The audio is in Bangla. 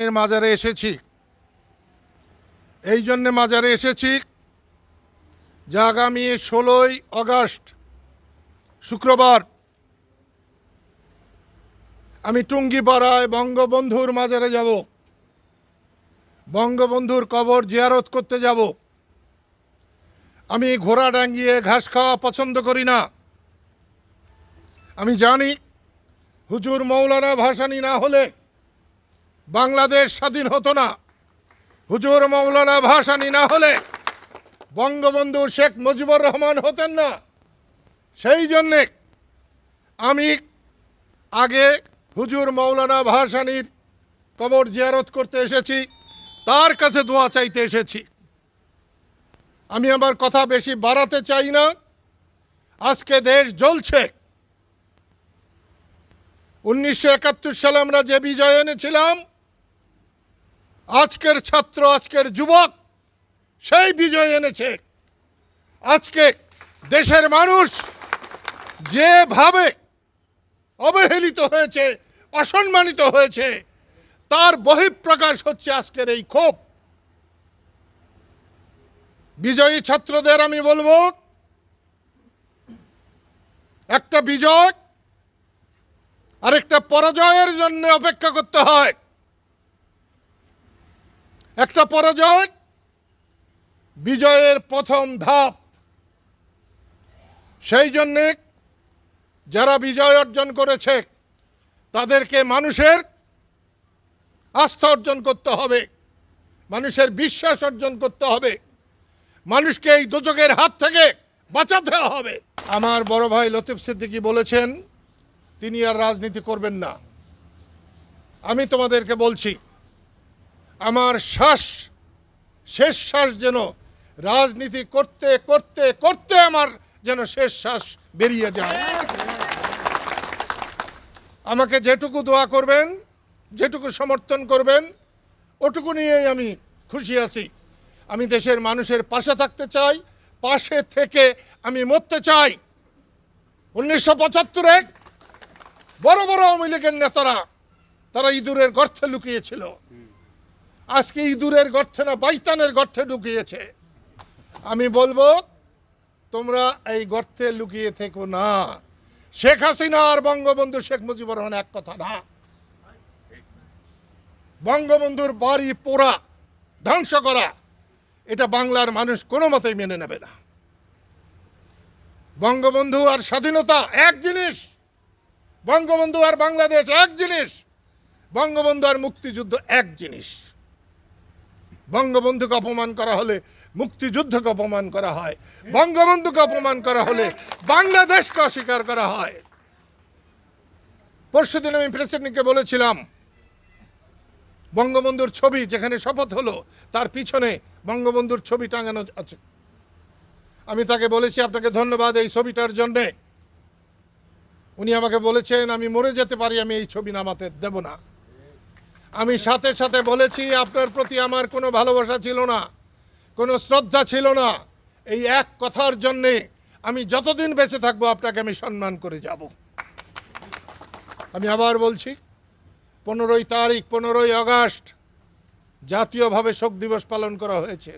এর মাজারে এসেছি। এই জন্যে মাজারে এসেছি যে আগামী ষোলোই আগস্ট শুক্রবার আমি টুঙ্গিপাড়ায় বঙ্গবন্ধুর মাজারে যাব। বঙ্গবন্ধুর কবর জিয়ারত করতে যাব। আমি ঘোড়া ডাঙ্গিয়ে ঘাস খাওয়া পছন্দ করি না। আমি জানি হুজুর মৌলানা ভাসানি না হলে বাংলাদেশ স্বাধীন হতো না। হুজুর মৌলানা ভাসানী না হলে বঙ্গবন্ধু শেখ মুজিবুর রহমান হতেন না। সেই জন্যে আমি আগে হুজুর মৌলানা ভাসানীর কবর জিয়ারত করতে এসেছি, তার কাছে দোয়া চাইতে এসেছি। আমি আমার কথা বেশি বাড়াতে চাই না। আজকে দেশ জ্বলছে। উনিশশো একাত্তর সালে আমরা যে বিজয় এনেছিলাম আজকের ছাত্র, আজকের যুবক, সেই বিজয় এনেছে। আজকে দেশের মানুষ যেভাবে অবহেলিত হয়েছে, অসম্মানিত হয়েছে, তার বহিঃপ্রকাশ হচ্ছে আজকের এই ক্ষোভ। বিজয়ী ছাত্রদের আমি বলব, একটা বিজয়, আরেকটা পরাজয়ের জন্য অপেক্ষা করতে হয়। একটা পরাজয়, বিজয়ের প্রথম ধাপ। সেই জন্যে যারা বিজয় অর্জন করেছে, তাদেরকে মানুষের আস্থা অর্জন করতে হবে, মানুষের বিশ্বাস অর্জন করতে হবে, মানুষকে এই দুচকের হাত থেকে বাঁচাতে হবে। আমার বড় ভাই লতিফ সিদ্দিকী বলেছেন, তিনি আর রাজনীতি করবেন না। আমি তোমাদেরকে বলছি আমার শ্বাস, শেষ শ্বাস যেন রাজনীতি করতে করতে করতে আমার যেন শেষ শ্বাস বেরিয়ে যায়। আমাকে যেটুকু দোয়া করবেন, যেটুকু সমর্থন করবেন, ওটুকু নিয়েই আমি খুশি আছি। আমি দেশের মানুষের পাশে থাকতে চাই, পাশে থেকে আমি মরতে চাই। উনিশশো পঁচাত্তরে বড় বড় আওয়ামী লীগের নেতারা, তারা ইঁদুরের গর্তে লুকিয়েছিল। আজকে ইঁদুরের গর্থে না বাইতানের গর্তে ঢুকিয়েছে। আমি বলব, তোমরা এই গর্তে লুকিয়ে থেকো না। শেখ হাসিনা আর বঙ্গবন্ধু শেখ মুজিবুর রহমান এক কথা না। বঙ্গবন্ধুর বাড়ি পোড়া, ধ্বংস করা, এটা বাংলার মানুষ কোনো মতেই মেনে নেবে না। বঙ্গবন্ধু আর স্বাধীনতা এক জিনিস, বঙ্গবন্ধু আর বাংলাদেশ এক জিনিস, বঙ্গবন্ধু আর মুক্তিযুদ্ধ এক জিনিস। বঙ্গবন্ধুকে অপমান করা হলে, মুক্তিযুদ্ধকে অপমান করা হয়। বঙ্গবন্ধুকে অপমান করা হলে, বাংলাদেশকে অস্বীকার করা হয়। পরশুদিন আমি প্রেসিডেন্টকে বলেছিলাম, বঙ্গবন্ধুর ছবি যেখানে শপথ হলো, তার পিছনে বঙ্গবন্ধুর ছবি টাঙানো আছে। আমি তাকে বলেছি, আপনাকে ধন্যবাদ এই ছবিটার জন্যে। উনি আমাকে বলেছেন, আমি মরে যেতে পারি, আমি এই ছবি নামাতে দেব না। আমি সাথে সাথে বলেছি, আপনার প্রতি আমার কোনো ভালোবাসা ছিল না, কোনো শ্রদ্ধা ছিল না। এই এক কথার জন্যে আমি যতদিন বেঁচে থাকব, আপনাকে আমি সম্মান করে যাব। আমি আবার বলছি, পনেরোই তারিখ, পনেরোই আগস্ট জাতীয়ভাবে শোক দিবস পালন করা হয়েছে।